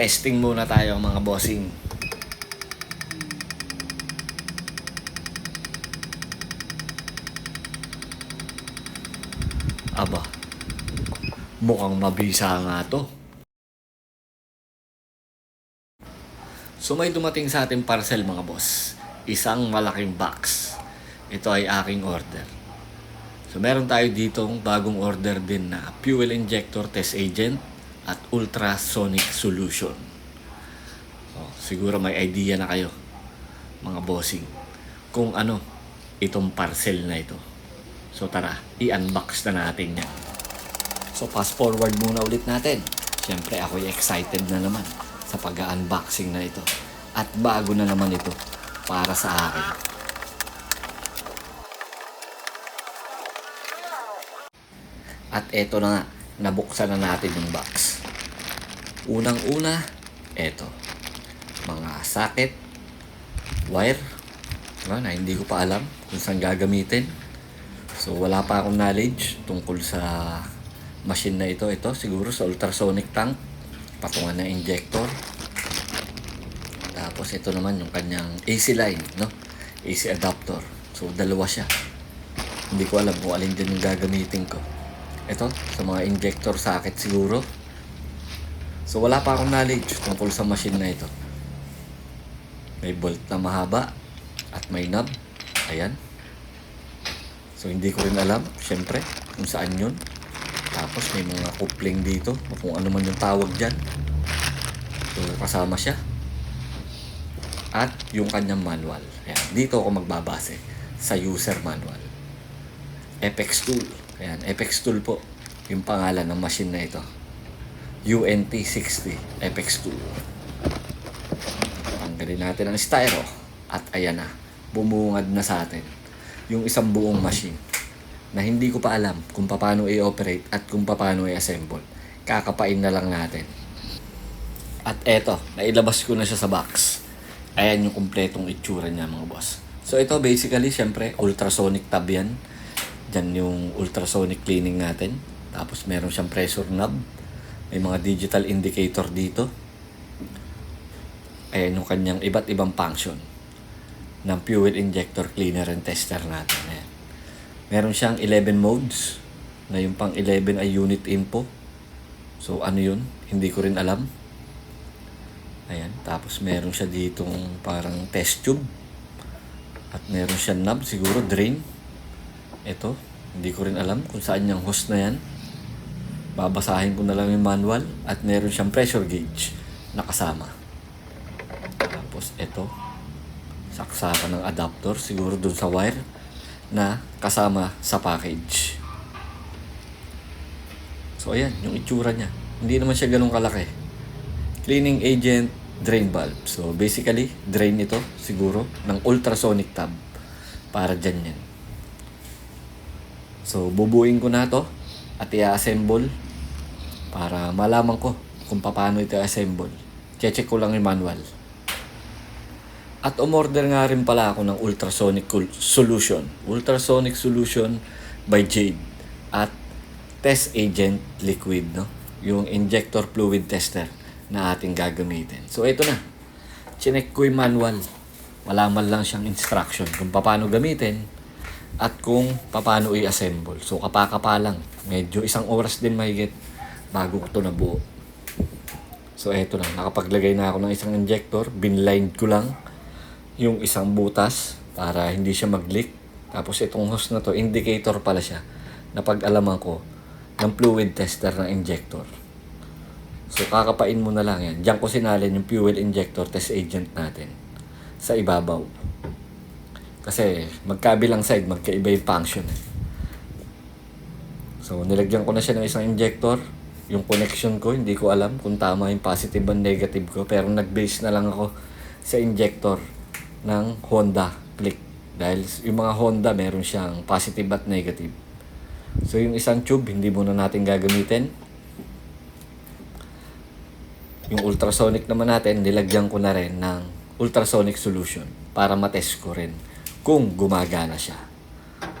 Testing muna tayo mga bossing. Aba, mukhang mabisa nga to. So may dumating sa ating parcel mga boss. Isang malaking box. Ito ay aking order. So meron tayo ditong bagong order din na fuel injector test agent at ultrasonic solution. So, siguro may idea na kayo mga bossing kung ano itong parcel na ito. So tara, i-unbox na natin yan. So fast forward muna ulit natin. Siyempre ako'y excited na naman sa pag-unboxing na ito. At bago na naman ito para sa akin. At eto na nga, nabuksan na natin yung box. Unang-una, eto. Mga socket, wire, diba, na hindi ko pa alam kung saan gagamitin. So wala pa akong knowledge tungkol sa machine na ito. Ito siguro sa ultrasonic tank, patungan ng injector. Tapos ito naman yung kanyang AC line, no? AC adapter. So dalawa siya. Hindi ko alam kung alin din yung gagamitin ko. Ito, sa mga injector socket siguro. So wala pa akong knowledge tungkol sa machine na ito. May bolt na mahaba at may knob. Ayan. So hindi ko rin alam, syempre, kung saan yun. Tapos may mga coupling dito, kung ano man yung tawag dyan. So kasama siya. At yung kanyang manual. Ayan, dito ako magbabase sa user manual. Apex Tool. Ayan, Apex Tool po yung pangalan ng machine na ito. UNT60 Apex Tool. Tanggalin natin ang styro. At ayan na, bumungad na sa atin yung isang buong machine na hindi ko pa alam kung paano i-operate at kung paano i-assemble. Kakapain na lang natin. At eto, nailabas ko na siya sa box. Ayan yung kumpletong itsura niya mga boss. So ito basically, syempre, ultrasonic tab yan. Diyan yung ultrasonic cleaning natin. Tapos meron siyang pressure knob. May mga digital indicator dito. Ayan yung kanyang iba't ibang function ng fuel injector cleaner and tester natin. Ayan. Meron siyang 11 modes na yung pang 11 ay unit info. So ano yun? Hindi ko rin alam. Ayan. Tapos meron siya ditong parang test tube. At meron siya knob, siguro drain. Ito. Hindi ko rin alam kung saan yung hose na yan. Babasahin ko na lang yung manual. At meron siyang pressure gauge na kasama. Tapos ito. Saksakan ng adapter siguro dun sa wire na kasama sa package. So ayan, yung itsura niya. Hindi naman siya ganun kalaki. Cleaning agent, drain valve. So basically, drain ito siguro ng ultrasonic tab para dyan yan. So bubuin ko na to at i-assemble para malaman ko kung paano ito i-assemble. Check ko lang yung manual. At umorder nga rin pala ako ng ultrasonic solution. Ultrasonic solution by Jade. At test agent liquid, no? Yung injector fluid tester na ating gagamitin. So, ito na. Chinek ko yung manual. Wala man lang siyang instruction kung paano gamitin at kung paano i-assemble. So, kapakapa lang. Medyo isang oras din mahigit bago ko ito nabuo. So, eto na. Nakapaglagay na ako ng isang injector. Binlined ko lang yung isang butas para hindi siya mag-leak. Tapos itong hose na to, indicator pala siya na pag-alaman ko ng fluid tester ng injector. So kakapain mo na lang yan. Diyan ko sinalin yung fuel injector test agent natin sa ibabaw. Kasi magkabilang side, magkaiba yung function. eh. So nilagyan ko na siya ng isang injector. Yung connection ko, hindi ko alam kung tama yung positive and negative ko. Pero nag-base na lang ako sa injector ng Honda Click. Dahil yung mga Honda, meron siyang positive at negative. So yung isang tube, hindi muna natin gagamitin. Yung ultrasonic naman natin, nilagyan ko na rin ng ultrasonic solution para matest ko rin kung gumagana siya.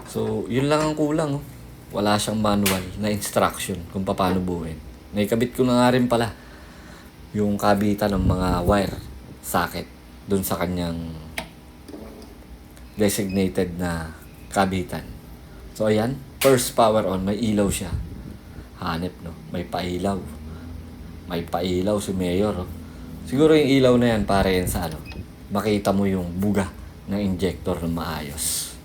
So, yun lang ang kulang. Oh. Wala siyang manual na instruction kung paano buuin. Naikabit ko na nga rin pala yung kabitan ng mga wire socket dun sa kanyang designated na kabitan. So ayan, first power on, may ilaw siya. Hanep no, may pailaw. May pailaw si Mayor. Oh. Siguro yung ilaw na yan para yan sa ano, makita mo yung buga ng injector ng maayos.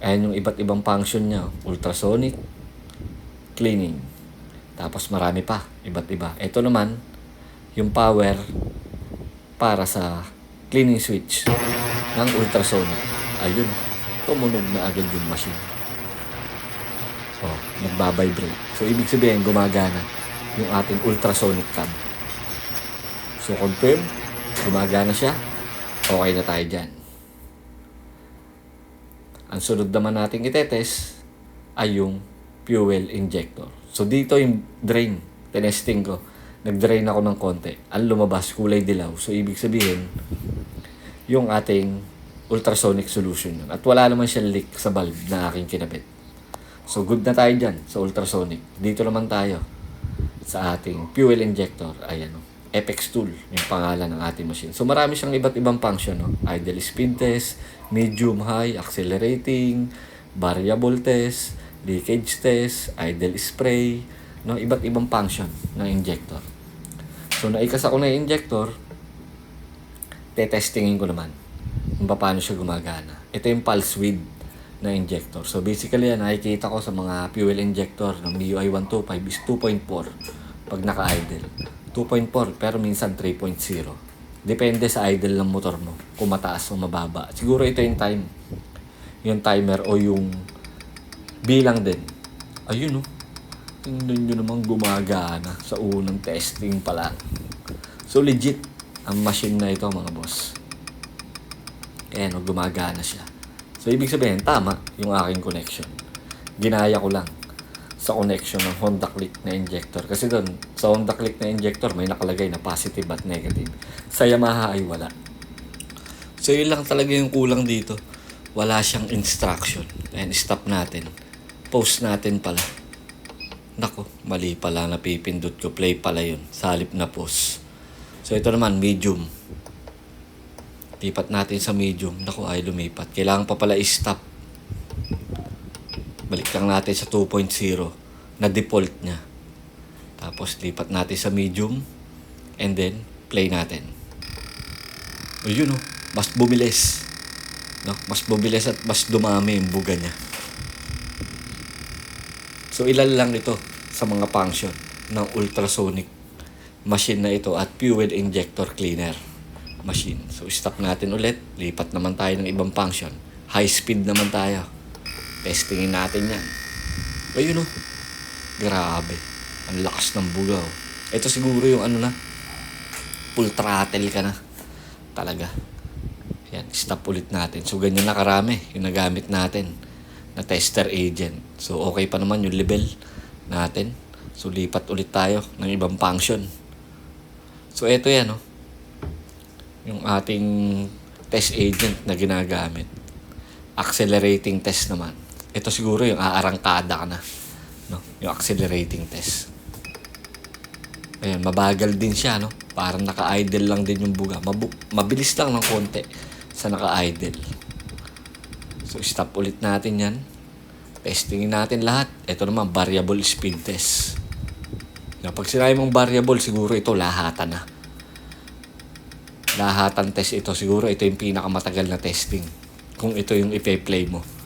Ayan yung iba't ibang function niya. Ultrasonic, cleaning. Tapos marami pa, iba't iba. Ito naman, yung power para sa cleaning switch ng ultrasonic. Ayun, tumunog na agad yung machine. So, nagbabibrate. So, ibig sabihin, gumagana yung ating ultrasonic cam. So, confirm, gumagana siya. Okay na tayo dyan. Ang sunod naman nating itetest ay yung fuel injector. So, dito yung drain. Tinesting ko. Nag-drain ako ng konti. Ang lumabas, kulay dilaw. So, ibig sabihin, yung ating ultrasonic solution yun. At wala naman siya leak sa valve na aking kinabit. So, good na tayo dyan sa ultrasonic. Dito naman tayo sa ating fuel injector. Ayan, oh. Apex tool, yung pangalan ng ating machine. So, marami siyang iba't ibang function. No? Idle speed test, medium high, accelerating, variable test, leakage test, idle spray, no? iba't ibang function ng injector. So, naikas ako na yung injector, tetestingin ko naman kung paano siya gumagana. Ito yung pulse width na injector. So basically yan, nakikita ko sa mga fuel injector ng MIUI 125 is 2.4 pag naka-idle. 2.4 pero minsan 3.0. Depende sa idle ng motor mo kung mataas o mababa. Siguro ito yung time. Yung timer o yung bilang din. Ayun oh. Tingnan nyo namang gumagana sa unang testing pa lang. So legit ang machine na ito mga boss. Ayan, oh, gumagana siya. So, ibig sabihin, tama yung aking connection. Ginaya ko lang sa connection ng Honda Click na injector. Kasi doon, sa Honda Click na injector, may nakalagay na positive at negative. Sa Yamaha ay wala. So, yun lang talaga yung kulang dito. Wala siyang instruction. And stop natin. Post natin pala. Nako, mali pala napipindot ko. Play pala yun. Sa halip na post. So, ito naman, medium. Lipat natin sa medium. Naku, ay lumipat. Kailangan pa pala i-stop. Balik lang natin sa 2.0 na default niya. Tapos lipat natin sa medium and then play natin. O yun oh, mas bumilis. No? Mas bumilis at mas dumami yung buga niya. So ilan lang ito sa mga function ng ultrasonic machine na ito at fuel injector cleaner machine. So, stop natin ulit. Lipat naman tayo ng ibang function. High speed naman tayo. Testingin natin yan. Ayun o. Grabe. Ang lakas ng bugaw. Ito siguro yung ano na. Full throttle ka na. Talaga. Yan. Stop ulit natin. So, ganyan na karami yung nagamit natin na tester agent. So, okay pa naman yung level natin. So, lipat ulit tayo ng ibang function. So, eto yan, oh yung ating test agent na ginagamit. Accelerating test naman. Ito siguro yung aarangkada ka na. No? Yung accelerating test. Ayan, mabagal din siya, no? Parang naka-idle lang din yung buga. Mabu- mabilis lang ng konti sa naka-idle. So, stop ulit natin yan. Testingin natin lahat. Ito naman, variable speed test. Na pag sinabi mong variable, siguro ito lahatan na lahatan test ito. Siguro ito yung pinakamatagal na testing. Kung ito yung ipe-play mo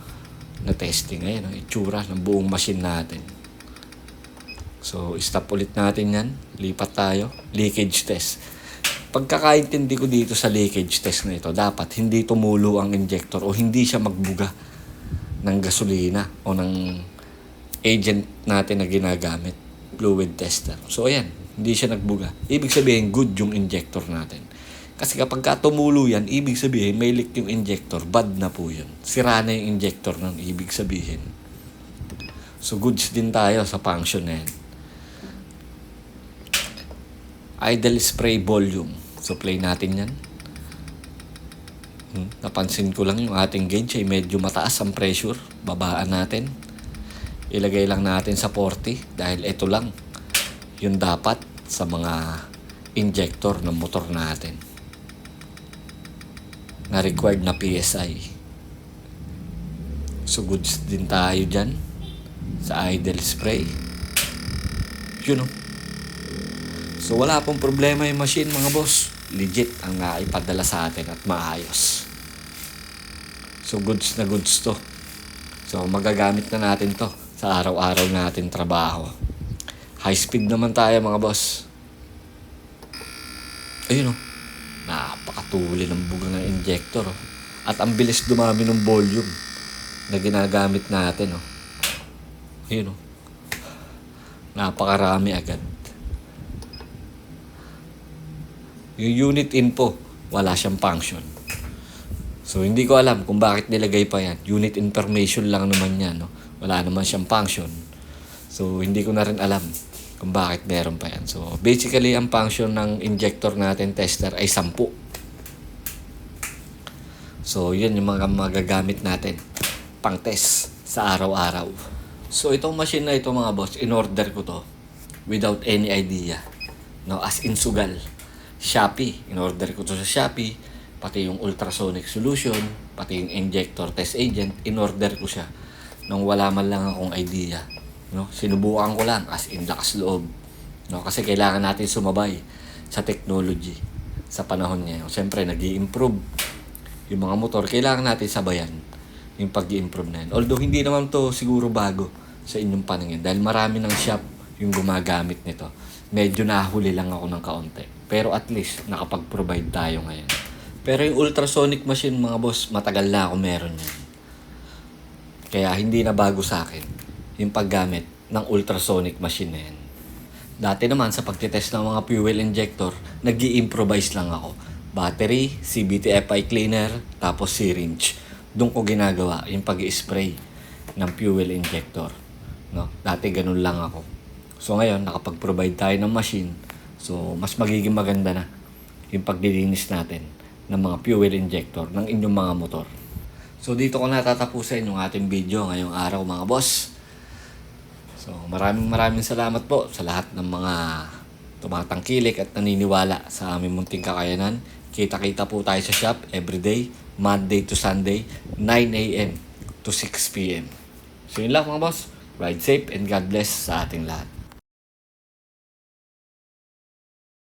na testing. Ayan, ang itsura ng buong machine natin. So, stop ulit natin yan. Lipat tayo. Leakage test. Pagkakaintindi ko dito sa leakage test na ito, dapat hindi tumulo ang injector o hindi siya magbuga ng gasolina o ng agent natin na ginagamit. Fluid tester. So, ayan. Hindi siya nagbuga. Ibig sabihin, good yung injector natin. Kasi kapag ka tumulo yan, ibig sabihin may leak yung injector, bad na po yun. Sira na yung injector nun, ibig sabihin. So goods din tayo sa function na yan. Idle spray volume. So play natin yan. Hmm, napansin ko lang yung ating gauge ay medyo mataas ang pressure. Babaan natin. Ilagay lang natin sa 40 dahil ito lang Yun dapat sa mga injector ng motor natin na required na PSI. So goods din tayo dyan sa idle spray. Yun o. So wala pong problema yung machine mga boss. Legit ang naipadala sa atin at maayos. So goods na goods to. So magagamit na natin to sa araw-araw natin trabaho. High speed naman tayo mga boss. Ayun o. Napakatuli ng buga ng injector. Oh. At ang bilis dumami ng volume na ginagamit natin. Oh. Ayun o. Napakarami agad. Yung unit info, wala siyang function. So, hindi ko alam kung bakit nilagay pa yan. Unit information lang naman yan. No? Wala naman siyang function. So, hindi ko na rin alam kung bakit meron pa yan. So, basically, ang function ng injector natin tester ay 10. So, yun yung mga magagamit natin pang test sa araw-araw. So, itong machine na ito mga boss, in-order ko to without any idea. No, as in sugal. Shopee. In-order ko to sa Shopee. Pati yung ultrasonic solution, pati yung injector test agent, in-order ko siya nung wala man lang akong idea. No? Sinubukan ko lang as in lakas loob. No? Kasi kailangan natin sumabay sa technology sa panahon ngayon. Siyempre, nag improve yung mga motor. Kailangan natin sabayan yung pag improve na yun. Although, hindi naman to siguro bago sa inyong paningin. Dahil marami ng shop yung gumagamit nito. Medyo nahuli lang ako ng kaunti. Pero at least, nakapag-provide tayo ngayon. Pero yung ultrasonic machine, mga boss, matagal na ako meron yan. Kaya hindi na bago sa akin yung paggamit ng ultrasonic machine na yan. Dati naman sa pagtitest ng mga fuel injector, nag improvise lang ako. Battery, CBT-FI cleaner, tapos syringe. Doon ko ginagawa yung pag spray ng fuel injector. No? Dati ganun lang ako. So ngayon, nakapag-provide tayo ng machine. So mas magiging maganda na yung pagdilinis natin ng mga fuel injector ng inyong mga motor. So dito ko natatapusin yung ating video ngayong araw mga boss. So maraming maraming salamat po sa lahat ng mga tumatangkilik at naniniwala sa aming munting kakayanan. Kita-kita po tayo sa shop everyday, Monday to Sunday, 9 a.m. to 6 p.m. So yun lang mga boss. Ride safe and God bless sa ating lahat.